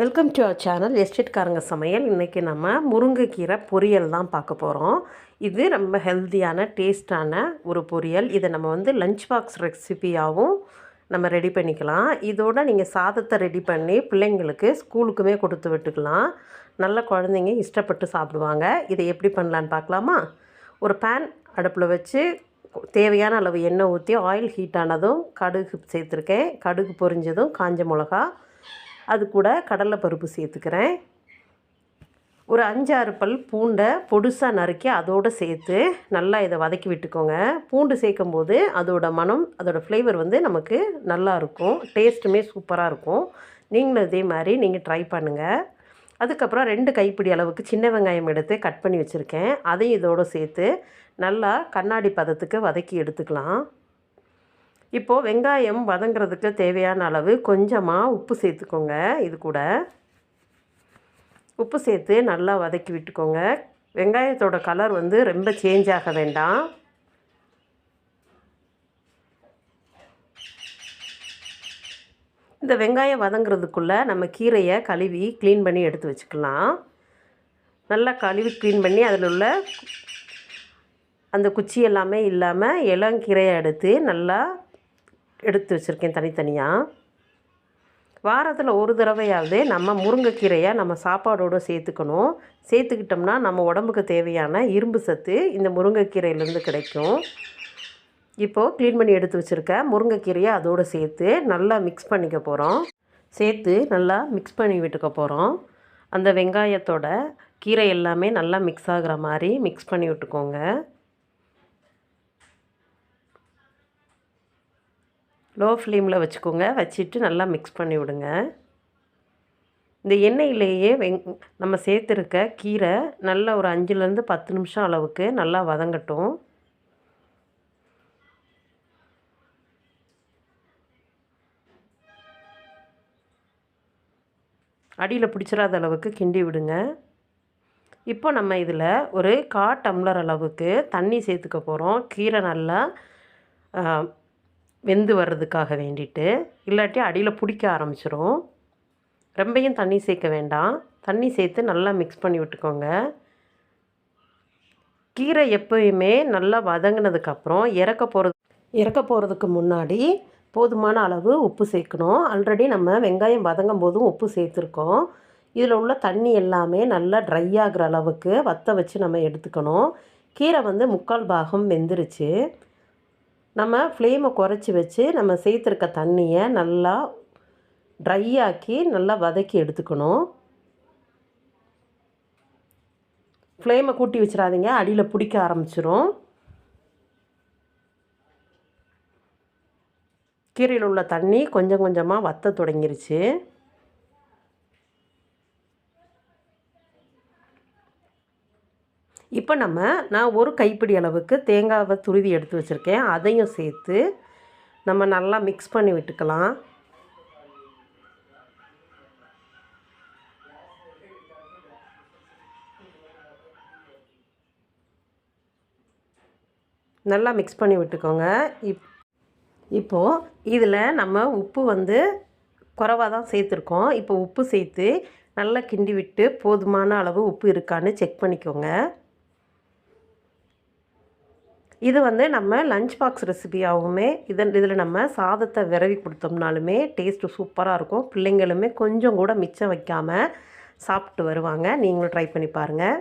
Welcome to our channel எஸ்டேட்காரங்க சமையல் இன்றைக்கி நம்ம முருங்கைக்கீரை பொரியல் தான் பார்க்க போகிறோம் இது ரொம்ப ஹெல்த்தியான டேஸ்டான ஒரு பொரியல். இதை நம்ம வந்து லஞ்ச் பாக்ஸ் ரெசிபியாகவும் நம்ம ரெடி பண்ணிக்கலாம். இதோட நீங்கள் சாதத்தை ரெடி பண்ணி பிள்ளைங்களுக்கு ஸ்கூலுக்குமே கொடுத்து விட்டுக்கலாம். நல்ல குழந்தைங்க இஷ்டப்பட்டு சாப்பிடுவாங்க. இதை எப்படி பண்ணலான்னு பார்க்கலாமா? ஒரு பேன் அடுப்பில் வச்சு தேவையான அளவு எண்ணெய் ஊற்றி ஆயில் ஹீட் ஆனதும் கடுகு சேர்த்துருக்கேன். கடுகு பொரிஞ்சதும் காஞ்ச மிளகா அது கூட கடலைப்பருப்பு சேர்த்துக்கிறேன். ஒரு அஞ்சாறு பல் பூண்டை பொடுசாக நறுக்கி அதோடு சேர்த்து நல்லா இதை வதக்கி விட்டுக்கோங்க. பூண்டு சேர்க்கும் போது அதோட மனம் அதோடய ஃப்ளேவர் வந்து நமக்கு நல்லா இருக்கும். டேஸ்ட்டுமே சூப்பராக இருக்கும். நீங்களும் இதே மாதிரி நீங்கள் ட்ரை பண்ணுங்கள் அதுக்கப்புறம் ரெண்டு கைப்பிடி அளவுக்கு சின்ன வெங்காயம் எடுத்து கட் பண்ணி வச்சுருக்கேன். அதையும் இதோடு சேர்த்து நல்லா கண்ணாடி பதத்துக்கு வதக்கி எடுத்துக்கலாம். இப்போது வெங்காயம் வதங்கிறதுக்கு தேவையான அளவு கொஞ்சமாக உப்பு சேர்த்துக்கோங்க. இது கூட உப்பு சேர்த்து நல்லா வதக்கி விட்டுக்கோங்க. வெங்காயத்தோட கலர் வந்து ரொம்ப சேஞ்ச் ஆக வேண்டாம். இந்த வெங்காயம் வதங்கிறதுக்குள்ளே நம்ம கீரையை கழுவி க்ளீன் பண்ணி எடுத்து வச்சுக்கலாம். நல்லா கழுவி க்ளீன் பண்ணி அதில் உள்ள அந்த குச்சி எல்லாமே இல்லாமல் இளங்கீரையை எடுத்து நல்லா எடுத்து வச்சுருக்கேன் தனித்தனியாக வாரத்தில் ஒரு தடவையாவது நம்ம முருங்கைக்கீரையை நம்ம சாப்பாடோடு சேர்த்துக்கணும். சேர்த்துக்கிட்டோம்னா நம்ம உடம்புக்கு தேவையான இரும்பு சத்து இந்த முருங்கைக்கீரையிலேருந்து கிடைக்கும். இப்போது க்ளீன் பண்ணி எடுத்து வச்சுருக்க முருங்கைக்கீரையை அதோடு சேர்த்து நல்லா மிக்ஸ் பண்ணிக்க போகிறோம் சேர்த்து நல்லா மிக்ஸ் பண்ணி விட்டுக்க போகிறோம் அந்த வெங்காயத்தோட கீரை எல்லாமே நல்லா மிக்ஸ் ஆகிற மாதிரி மிக்ஸ் பண்ணி விட்டுக்கோங்க. லோ ஃப்ளேமில் வச்சுக்கோங்க. வச்சுட்டு நல்லா மிக்ஸ் பண்ணி விடுங்க. இந்த எண்ணெயிலேயே வெங் நம்ம சேர்த்துருக்க கீரை நல்லா ஒரு அஞ்சுலேருந்து பத்து நிமிஷம் அளவுக்கு நல்லா வதங்கட்டும். அடியில் பிடிச்சிடாத அளவுக்கு கிண்டி விடுங்க. இப்போ நம்ம இதில் ஒரு கா டம்ளர் அளவுக்கு தண்ணி சேர்த்துக்க போகிறோம் கீரை நல்லா வெந்து வர்றதுக்காக வேண்டிட்டு இல்லாட்டி அடியில் பிடிக்க ஆரம்பிச்சிரும். ரொம்பையும் தண்ணி சேர்க்க வேண்டாம். தண்ணி சேர்த்து நல்லா மிக்ஸ் பண்ணி விட்டுக்கோங்க. கீரை எப்போயுமே நல்லா வதங்கினதுக்கப்புறம் இறக்க போகிறது இறக்க போகிறதுக்கு முன்னாடி போதுமான அளவு உப்பு சேர்க்கணும். ஆல்ரெடி நம்ம வெங்காயம் வதங்கும் போதும் உப்பு சேர்த்துருக்கோம். இதில் உள்ள தண்ணி எல்லாமே நல்லா ட்ரை ஆகிற அளவுக்கு வற்ற வச்சு நம்ம எடுத்துக்கணும். கீரை வந்து முக்கால் பாகம் வெந்துருச்சு. நம்ம ஃப்ளேமை குறைச்சி வச்சு நம்ம சேர்த்துருக்க தண்ணியை நல்லா ட்ரை ஆக்கி நல்லா வதக்கி எடுத்துக்கணும். ஃப்ளேமை கூட்டி வச்சிடாதீங்க. அடியில் பிடிக்க ஆரம்பிச்சிரும். கீரையில் உள்ள தண்ணி கொஞ்சம் கொஞ்சமாக வத்த தொடங்கிருச்சு. இப்போ நம்ம நான் ஒரு கைப்பிடி அளவுக்கு தேங்காவை துருவி எடுத்து வச்சுருக்கேன். அதையும் சேர்த்து நம்ம நல்லா மிக்ஸ் பண்ணி விட்டுக்கலாம். நல்லா மிக்ஸ் பண்ணி விட்டுக்கோங்க. இப் இப்போது இதில் நம்ம உப்பு வந்து குறவாக தான் சேர்த்துருக்கோம். இப்போ உப்பு சேர்த்து நல்லா கிண்டி விட்டு போதுமான அளவு உப்பு இருக்கான்னு செக் பண்ணிக்கோங்க. இது வந்து நம்ம லஞ்ச் பாக்ஸ் ரெசிபியாகவுமே இதன் இதில் நம்ம சாதத்தை விரவி கொடுத்தோம்னாலுமே டேஸ்ட்டு சூப்பராக இருக்கும். பிள்ளைங்களுமே கொஞ்சம் கூட மிச்சம் வைக்காமல் சாப்பிட்டு வருவாங்க. நீங்களும் ட்ரை பண்ணி பாருங்கள்